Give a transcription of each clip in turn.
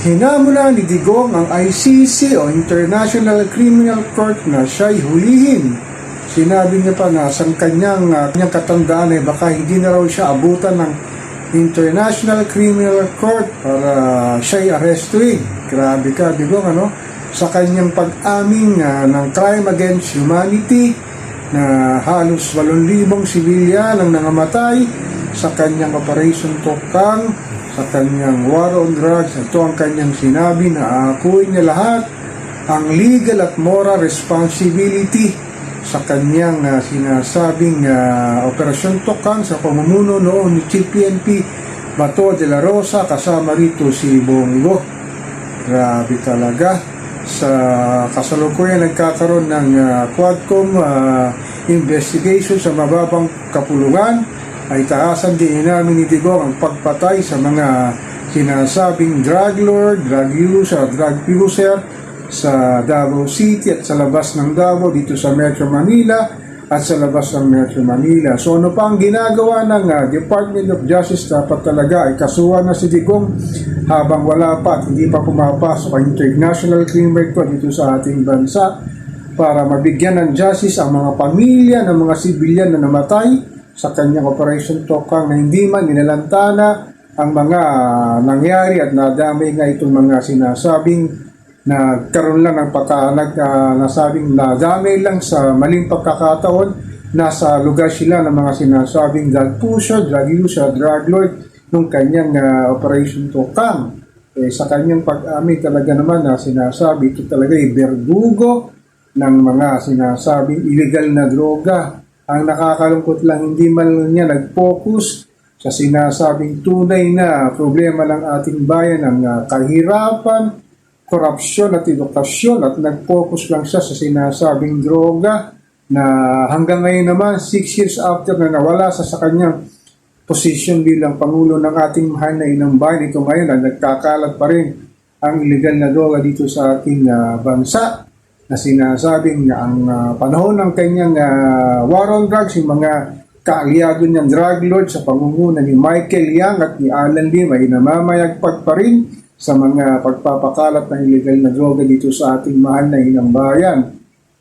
Hinamuna ni Digong ang ICC o International Criminal Court na siya'y hulihin. Sinabi niya pa na sa kanyang, uh, kanyang katandaan ay baka hindi na raw siya abutan ng International Criminal Court para siya'y arrestuin. Grabe ka, Digong, ano? Sa kanyang pag-aming uh, ng crime against humanity na halos 8,000 sibilyan ang nangamatay sa kanyang Operation Tokang sa kanyang war on drugs. Ito ang kanyang sinabi na aakuin niya lahat ang legal at moral responsibility sa kanyang uh, sinasabing uh, Operasyon Tokang sa pamumuno noon ni Chief PNP Bato de la Rosa kasama rito si Bongo. Grabe talaga. Sa kasalukuyan nagkakaroon ng uh, Quadcom uh, investigation sa mababang kapulungan ay taasan din namin ni Digong ang pagpatay sa mga sinasabing drug lord, drug user, drug user sa Davao City at sa labas ng Davao dito sa Metro Manila at sa labas ng Metro Manila. So ano pa ang ginagawa ng uh, Department of Justice dapat talaga ay kasuhan na si Digong habang wala pa at hindi pa pumapasok ang International Criminal Court dito sa ating bansa para mabigyan ng justice ang mga pamilya ng mga sibilyan na namatay sa kanyang Operation Tokang na hindi man ninalantana ang mga nangyari at nadamay nga itong mga sinasabing na lang ng pagka, nag, uh, nasabing nadamay lang sa maling pagkakataon nasa lugar sila ng mga sinasabing drug pusher, drug user, drug lord nung kanyang uh, Operation Tokang. Eh, sa kanyang pag-amin talaga naman na sinasabi ito talaga ay berdugo ng mga sinasabing illegal na droga ang nakakalungkot lang, hindi man niya nag-focus sa sinasabing tunay na problema ng ating bayan, ang uh, kahirapan, korupsyon at edukasyon at nag-focus lang siya sa sinasabing droga na hanggang ngayon naman, 6 years after na nawala sa sa kanyang posisyon bilang Pangulo ng ating mahal na inang bayan, ito ngayon ay nagkakalat pa rin ang illegal na droga dito sa ating uh, bansa na sinasabing ang uh, panahon ng kanyang uh, war on drugs, yung mga kaalyado niyang drug lord sa pangunguna ni Michael Yang at ni Alan Lim ay namamayagpag pa rin sa mga pagpapakalat ng illegal na droga dito sa ating mahal na inang bayan.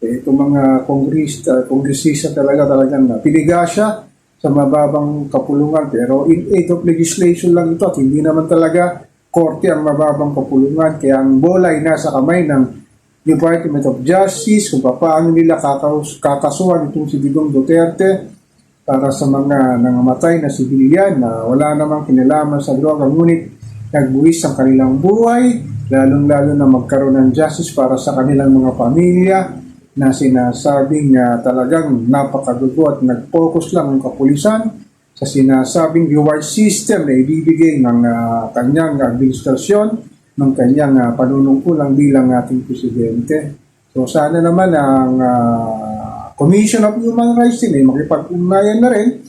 Eh, itong mga kongresista, kongresista talaga talagang piliga siya sa mababang kapulungan pero in aid of legislation lang ito at hindi naman talaga korte ang mababang kapulungan kaya ang bola ay nasa kamay ng Department of Justice kung paano nila kakas kakasuhan itong si Digong Duterte para sa mga nangamatay na sibilyan na wala namang kinalaman sa droga ngunit nagbuwis ang kanilang buhay lalong-lalo na magkaroon ng justice para sa kanilang mga pamilya na sinasabing uh, talagang napakadugo at nag-focus lang ang kapulisan sa sinasabing reward system na ibibigay ng uh, kanyang administrasyon ng kanyang uh, panunungkulang bilang ating presidente. So sana naman ang uh, Commission of Human Rights din ay makipag-ugnayan na rin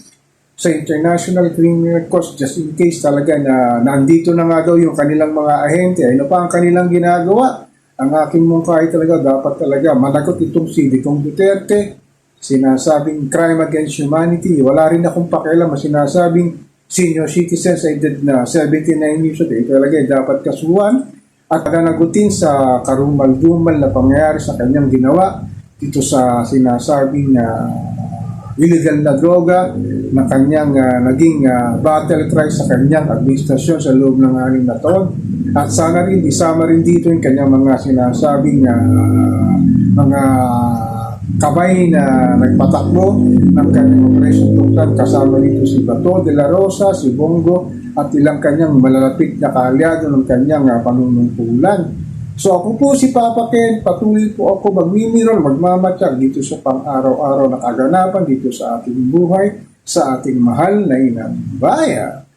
sa International Criminal Court just in case talaga na nandito na nga daw yung kanilang mga ahente. Ano pa ang kanilang ginagawa? Ang aking mungkahi talaga dapat talaga managot itong si Ditong Duterte, sinasabing crime against humanity. Wala rin akong pakialam sinasabing senior citizens ay na 79 years old, talaga dapat kasuhan at nanagutin sa karumal-dumal na pangyayari sa kanyang ginawa dito sa sinasabing uh, illegal na droga na kanyang uh, naging uh, battle cry sa kanyang administrasyon sa loob ng anim na taon. At sana rin isama rin dito yung kanyang mga sinasabing uh, mga kamay na nagpatakbo ng kanyang operation tuktan kasama dito si Bato de la Rosa, si Bongo at ilang kanyang malalapit na kaalyado ng kanyang uh, panunungkulan. So ako po si Papa Ken, patuloy po ako magmimiron, magmamatsyag dito sa pang-araw-araw na kaganapan dito sa ating buhay, sa ating mahal na inang bayan.